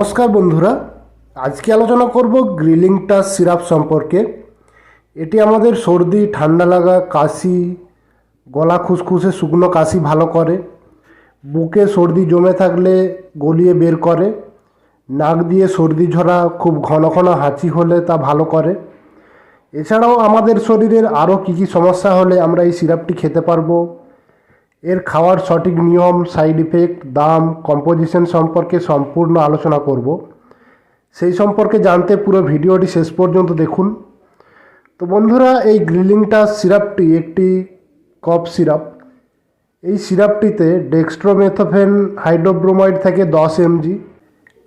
নমস্কার বন্ধুরা, আজকে আলোচনা করব গ্রিলিংটা সিরাপ সম্পর্কে। এটি আমাদের সর্দি, ঠান্ডা লাগা, কাশি, গলা খুসখুসে, শুকনো কাশি ভালো করে। বুকে সর্দি জমে থাকলে গলিয়ে বের করে। নাক দিয়ে সর্দি ঝরা, খুব ঘন ঘন হাঁচি হলে তা ভালো করে। এছাড়াও আমাদের শরীরের আরও কী কী সমস্যা হলে আমরা এই সিরাপটি খেতে পারব। এর খাওয়ার সঠিক নিয়ম সাইড ইফেক্ট দাম কম্পোজিশন সম্পর্কে সম্পূর্ণ আলোচনা করব। সেই সম্পর্কে জানতে পুরো ভিডিওটি শেষ পর্যন্ত দেখুন। তো বন্ধুরা, এই গ্রিলিংটা সিরাপটি একটি কফ সিরাপ। এই সিরাপটিতে ডেক্সট্রোমেথোফেন হাইড্রোব্রোমাইড থাকে দশ এমজি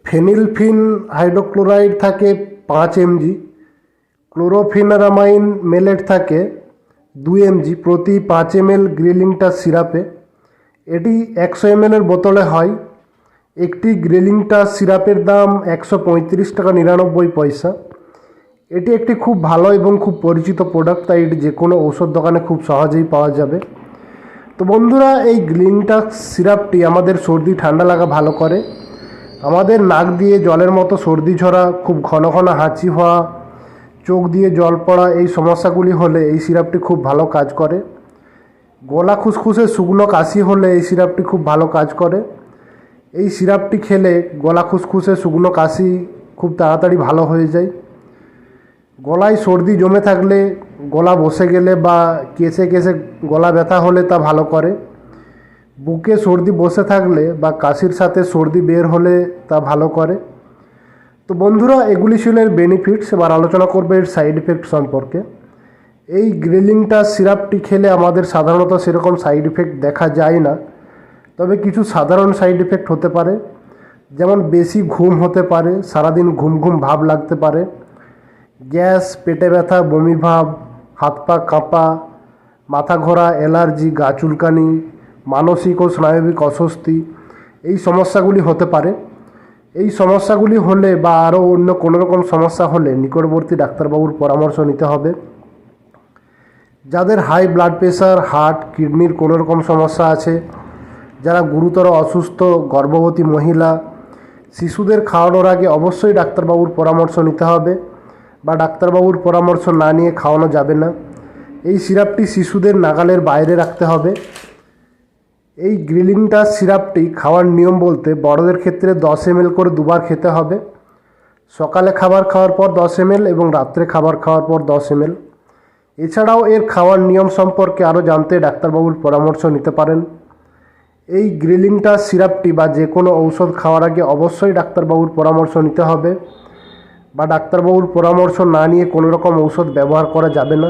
ফেনিলফিন হাইড্রোক্লোরাইড থাকে পাঁচ এমজি ক্লোরোফিনারামাইন মেলেট থাকে দুই এমজি প্রতি পাঁচ এমএল গ্রিলিংটা সিরাপে। এটি একশো এমএলের বোতলে হয়। একটি গ্রিলিংটা সিরাপের দাম একশো পঁয়ত্রিশ টাকা নিরানব্বই পয়সা। এটি একটি খুব ভালো এবং খুব পরিচিত প্রোডাক্ট তাই এটি যে কোনো ঔষধ দোকানে খুব সহজেই পাওয়া যাবে। তো বন্ধুরা, এই গ্রিনটা সিরাপটি আমাদের সর্দি ঠান্ডা লাগা ভালো করে। আমাদের নাক দিয়ে জলের মতো সর্দি ঝরা, খুব ঘন ঘন হাঁচি হওয়া চোখ দিয়ে জল পড়া এই সমস্যাগুলি হলে এই সিরাপটি খুব ভালো কাজ করে। গলা খুসখুসে শুকনো কাশি হলে এই সিরাপটি খুব ভালো কাজ করে। এই সিরাপটি খেলে গলা খুসখুসে শুকনো কাশি খুব তাড়াতাড়ি ভালো হয়ে যায়। গলায় সর্দি জমে থাকলে গলা বসে গেলে বা কেসে কেসে গলা ব্যথা হলে তা ভালো করে। বুকে সর্দি বসে থাকলে বা কাশির সাথে সর্দি বের হলে তা ভালো করে। তো বন্ধুরা, এগুলি ছিল এর বেনিফিটস এবার আলোচনা করবে এর সাইড ইফেক্ট সম্পর্কে। এই গ্রিলিংটা, সিরাপটি খেলে আমাদের সাধারণত সেরকম সাইড ইফেক্ট দেখা যায় না, তবে কিছু সাধারণ সাইড ইফেক্ট হতে পারে। যেমন বেশি ঘুম হতে পারে, সারাদিন ঘুম ঘুম ভাব লাগতে পারে। গ্যাস, পেটে ব্যথা, বমি ভাব, হাত পা কাঁপা, মাথা ঘোরা, অ্যালার্জি, গা চুলকানি, মানসিক ও স্নায়বিক অস্বস্তি, এই সমস্যাগুলি হতে পারে। এই সমস্যাগুলি হলে বা আরও অন্য কোনো রকম সমস্যা হলে নিকটবর্তী ডাক্তারবাবুর পরামর্শ নিতে হবে। যাদের হাই ব্লাড প্রেশার হার্ট কিডনির কোনো রকম সমস্যা আছে, যারা গুরুতর অসুস্থ, গর্ভবতী মহিলা, শিশুদের খাওয়ানোর আগে অবশ্যই ডাক্তারবাবুর পরামর্শ নিতে হবে বা ডাক্তারবাবুর পরামর্শ না নিয়ে খাওয়ানো যাবে না। এই সিরাপটি শিশুদের নাগালের বাইরে রাখতে হবে। এই গ্রিলিংটা সিরাপটি খাওয়ার নিয়ম বলতে বড়দের ক্ষেত্রে দশ এমএল করে দুবার খেতে হবে। সকালে খাবার খাওয়ার পর দশ এমএল এবং রাত্রে খাবার খাওয়ার পর দশ এমএল। এছাড়াও এর খাওয়ার নিয়ম সম্পর্কে আরও জানতে ডাক্তারবাবুর পরামর্শ নিতে পারেন। এই গ্রিলিংটা সিরাপটি বা যে কোনো ঔষধ খাওয়ার আগে অবশ্যই ডাক্তারবাবুর পরামর্শ নিতে হবে বা ডাক্তারবাবুর পরামর্শ না নিয়ে কোনো রকম ঔষধ ব্যবহার করা যাবে না।